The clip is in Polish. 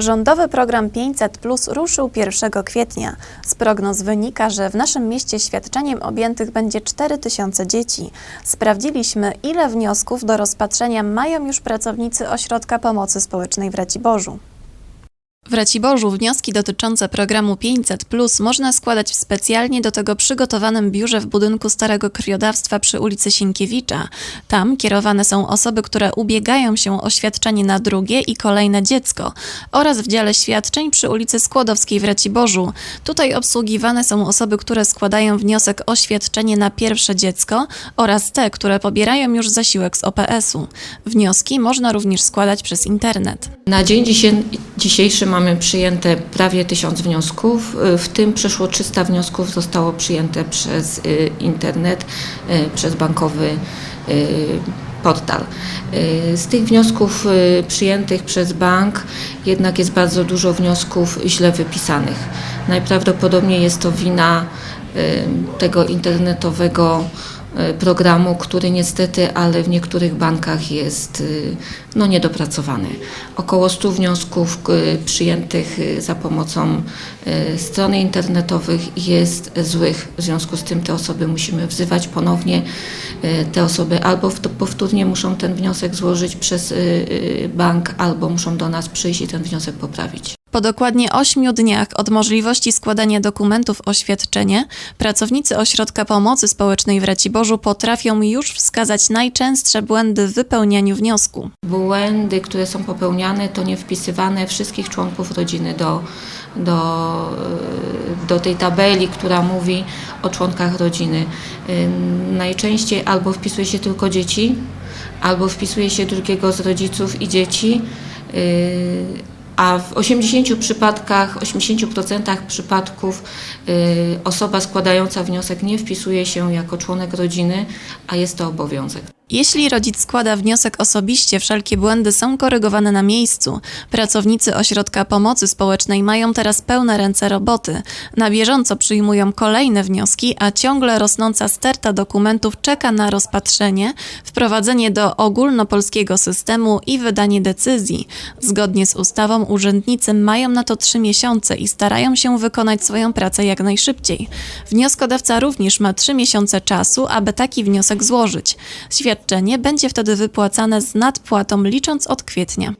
Rządowy program 500 Plus ruszył 1 kwietnia. Z prognoz wynika, że w naszym mieście świadczeniem objętych będzie 4 tysiące dzieci. Sprawdziliśmy, ile wniosków do rozpatrzenia mają już pracownicy Ośrodka Pomocy Społecznej w Raciborzu. W Raciborzu wnioski dotyczące programu 500 Plus można składać w specjalnie do tego przygotowanym biurze w budynku Starego Krwiodawstwa przy ulicy Sienkiewicza. Tam kierowane są osoby, które ubiegają się o świadczenie na drugie i kolejne dziecko oraz w dziale świadczeń przy ulicy Skłodowskiej w Raciborzu. Tutaj obsługiwane są osoby, które składają wniosek o świadczenie na pierwsze dziecko oraz te, które pobierają już zasiłek z OPS-u. Wnioski można również składać przez internet. Na dzień dzisiejszy mamy przyjęte prawie 1000 wniosków, y, w tym przeszło 300 wniosków zostało przyjęte przez y, internet, y, przez bankowy portal. Z tych wniosków przyjętych przez bank jednak jest bardzo dużo wniosków źle wypisanych. Najprawdopodobniej jest to wina tego internetowego programu, który niestety, ale w niektórych bankach jest y, no, niedopracowany. Około 100 wniosków y, przyjętych za pomocą y, stron internetowych jest złych. W związku z tym te osoby musimy wzywać ponownie. Te osoby albo powtórnie muszą ten wniosek złożyć przez bank, albo muszą do nas przyjść i ten wniosek poprawić. Po dokładnie 8 dniach od możliwości składania dokumentów o świadczenie, pracownicy Ośrodka Pomocy Społecznej w Raciborzu potrafią już wskazać najczęstsze błędy w wypełnianiu wniosku. Błędy, które są popełniane, to nie wpisywane wszystkich członków rodziny do, do, y, do tej tabeli, która mówi o członkach rodziny. Y, Najczęściej albo wpisuje się tylko dzieci, albo wpisuje się drugiego z rodziców i dzieci. A w 80 przypadkach, 80% przypadków y, osoba składająca wniosek nie wpisuje się jako członek rodziny, a jest to obowiązek. Jeśli rodzic składa wniosek osobiście, wszelkie błędy są korygowane na miejscu. Pracownicy Ośrodka Pomocy Społecznej mają teraz pełne ręce roboty. Na bieżąco przyjmują kolejne wnioski, a ciągle rosnąca sterta dokumentów czeka na rozpatrzenie, wprowadzenie do ogólnopolskiego systemu i wydanie decyzji. Zgodnie z ustawą urzędnicy mają na to trzy miesiące i starają się wykonać swoją pracę jak najszybciej. Wnioskodawca również ma trzy miesiące czasu, aby taki wniosek złożyć. Świadczenie będzie wtedy wypłacane z nadpłatą licząc od kwietnia.